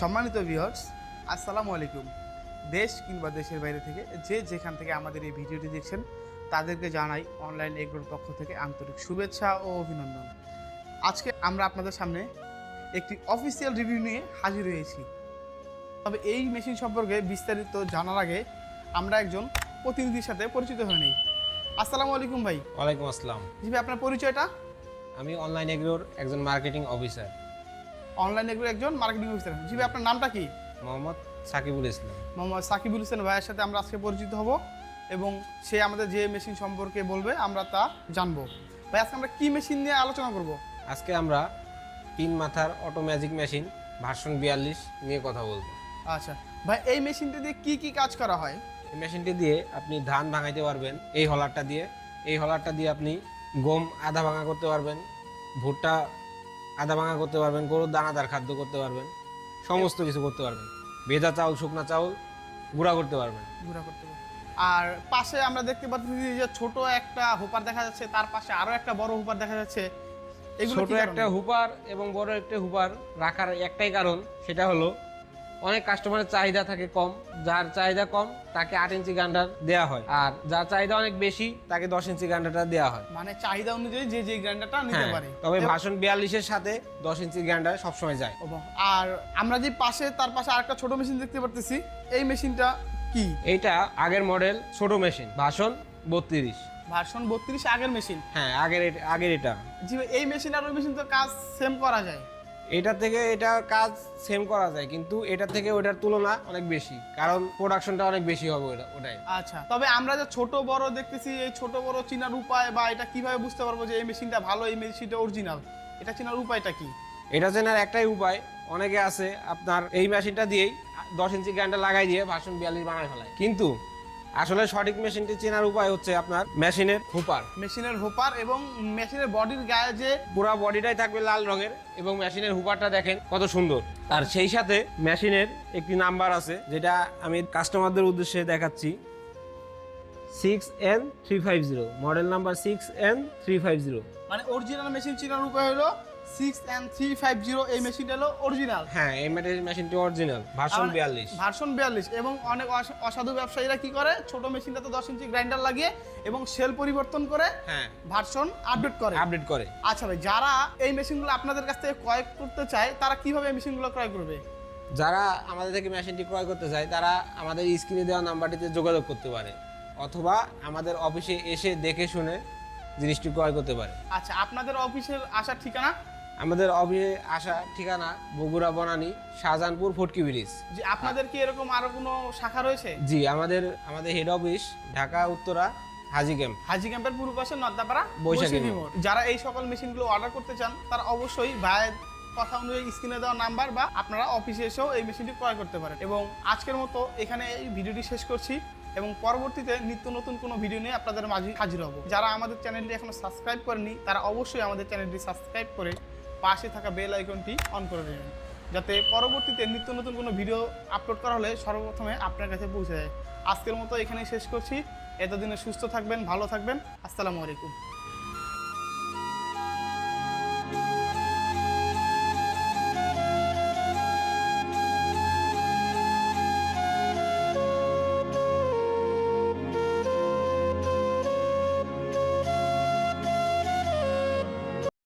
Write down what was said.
সম্মানিত ভিউয়ার্স আসসালামু আলাইকুম। দেশ কিংবা দেশের বাইরে থেকে যে যেখান থেকে আমাদের এই ভিডিওটি দেখছেন তাদেরকে জানাই অনলাইন এগ্রোর পক্ষ থেকে আন্তরিক শুভেচ্ছা ও অভিনন্দন। আজকে আমরা আপনাদের সামনে একটি অফিসিয়াল রিভিউ নিয়ে হাজির হয়েছি। তবে এই মেশিন সম্পর্কে বিস্তারিত জানার আগে আমরা একজন প্রতিনিধির সাথে পরিচিত হয়ে নিই। আসসালামু আলাইকুম ভাই। ওয়ালাইকুম আসসালাম। জি ভাই আপনার পরিচয়টা? আমি অনলাইন এগ্রোর একজন মার্কেটিং অফিসার অনলাইন একজন মার্কেটিং অফিসার জি ভাই আপনার নামটা কি? মোহাম্মদ সাকিবুল ইসলাম। মোহাম্মদ সাকিবুল হোসেন ভাইয়ের সাথে আমরা আজকে পরিচিত হব এবং সে আমাদের যে মেশিন সম্পর্কে বলবে আমরা তা জানব। ভাই আজকে আমরা কি মেশিন নিয়ে আলোচনা করব? আজকে আমরা তিন মাথার অটো ম্যাজিক মেশিন ভার্সন বিয়াল্লিশ নিয়ে কথা বলব। আচ্ছা ভাই এই মেশিনটা দিয়ে কি কি কাজ করা হয়? এই মেশিনটি দিয়ে আপনি ধান ভাঙাইতে পারবেন এই হলারটা দিয়ে। এই হলারটা দিয়ে আপনি গম আধা ভাঙা করতে পারবেন ভুট্টা আধা ভাঙা করতে পারবেন গরুর দানাদার খাদ্য করতে পারবেন সমস্ত কিছু করতে পারবেন। ভেজা চাউল শুকনা চাউল গুঁড়া করতে পারবেন। গুঁড়া করতে পারবেন। আর পাশে আমরা দেখতে পাচ্ছি যে ছোট একটা হুপার দেখা যাচ্ছে তার পাশে আরও একটা বড় হুপার দেখা যাচ্ছে। ছোট একটা হুপার এবং বড় একটা হুপার রাখার একটাই কারণ সেটা হলো অনেক কাস্টমারের চাহিদা থাকে কম। যার চাহিদা কম তাকে আট ইঞ্চি গান্ডার দেওয়া হয়। আর যার চাহিদা অনেক বেশি তাকে দশ ইঞ্চি গান্ডারটা দেওয়া হয়। মানে চাহিদা অনুযায়ী যে যে গ্রাইন্ডারটা নিতে হ্যাঁ, পারে। তবে ভাষণ বিয়াল্লিশের সাথে দশ ইঞ্চি গান্ডার সবসময় যায়। আর আমরা যে পাশে তার পাশে আরেকটা ছোট মেশিন দেখতে পারতেছি। এই মেশিনটা কি? এইটা আগের মডেল ছোট মেশিন ভাষণ বত্রিশ। ভার্সন বত্রিশ আগের মেশিন হ্যাঁ আগের এট- আগের এটা। জি এই মেশিন আর ওই মেশিন তো কাজ সেম করা যায়। এটা থেকে এটা কাজ সেম করা যায় কিন্তু এটা থেকে ওটার তুলনা অনেক বেশি কারণ প্রোডাকশনটা অনেক বেশি হবে ওটা ওটাই। আচ্ছা তবে আমরা যে ছোট বড় দেখতেছি এই ছোট বড় চিনার উপায় বা এটা কীভাবে বুঝতে পারব যে এই মেশিনটা ভালো এই মেশিনটা অরিজিনাল এটা চেনার উপায়টা কি? এটা চেনার একটাই উপায় অনেকে আছে আপনার এই মেশিনটা দিয়েই দশ ইঞ্চি গ্যান্ডা লাগাই দিয়ে ভাষণ বিয়াল্লিশ বানায় ফেলায়। কিন্তু আসলে সঠিক মেশিনটি চেনার উপায় হচ্ছে আপনার মেশিনের হুপার। মেশিনের হুপার এবং মেশিনের বডির গায়ে যে পুরো বডিটাই থাকবে লাল রঙের এবং মেশিনের হুপারটা দেখেন কত সুন্দর। আর সেই সাথে মেশিনের একটি নাম্বার আছে যেটা আমি কাস্টমারদের উদ্দেশ্যে দেখাচ্ছি। Six N three five zero model number six N three five zero মানে অরিজিনাল মেশিন চেনার উপায় হলো six and three five zero এই মেশিনটা হলো অরিজিনাল হ্যাঁ এই মেশিনটি অরিজিনাল ভার্সন বিয়াল্লিশ। ভার্সন বিয়াল্লিশ। এবং অনেক অস- অসাধু ব্যবসায়ীরা কি করে ছোট মেশিনটাতে দশ ইঞ্চি গ্রাইন্ডার লাগিয়ে এবং সেল পরিবর্তন করে হ্যাঁ। ভার্সন আপডেট করে। আপডেট করে। আচ্ছা ভাই যারা এই মেশিনগুলো আপনাদের কাছ থেকে ক্রয় করতে চায় তারা কীভাবে এই মেশিনগুলো ক্রয় করবে? যারা আমাদের থেকে মেশিনটি ক্রয় করতে চায় তারা আমাদের স্ক্রিনে দেওয়া নাম্বারটিতে যোগাযোগ করতে পারে অথবা আমাদের অফিসে এসে দেখে শুনে জিনিসটি ক্রয় করতে পারে। আচ্ছা আপনাদের অফিসের আসার ঠিকানা? আমাদের অফিসে আসা ঠিকানা বগুড়া বনানী শাহজাহানপুর ফটকি ব্রিজ। আপনাদের কি এরকম আরও কোনো শাখা রয়েছে? জি আমাদের আমাদের head office Dhaka Uttara Haji camp Haji ক্যাম্পের পূর্ব পাশে নদ্দাপাড়া বৈশাখী যারা এই সকল মেশিনগুলো অর্ডার করতে চান তারা অবশ্যই ভাইয়ের কথা অনুযায়ী স্ক্রিনে দেওয়া নাম্বার বা আপনারা অফিসে এসেও এই মেশিনটি ক্রয় করতে পারেন। এবং আজকের মতো এখানে এই ভিডিওটি শেষ করছি এবং পরবর্তীতে নিত্য নতুন কোনো ভিডিও নিয়ে আপনাদের মাঝে হাজির হব। যারা আমাদের চ্যানেলটি এখনও সাবস্ক্রাইব করেনি তারা অবশ্যই আমাদের চ্যানেলটি সাবস্ক্রাইব করে পাশে থাকা বেল আইকনটি অন করে দেবেন যাতে পরবর্তীতে নিত্য নতুন কোনো ভিডিও আপলোড করা হলে সর্বপ্রথমে আপনার কাছে পৌঁছে যায়। আজকের মতো এখানেই শেষ করছি। এতদিনে সুস্থ থাকবেন, ভালো থাকবেন। আসসালামু আলাইকুম।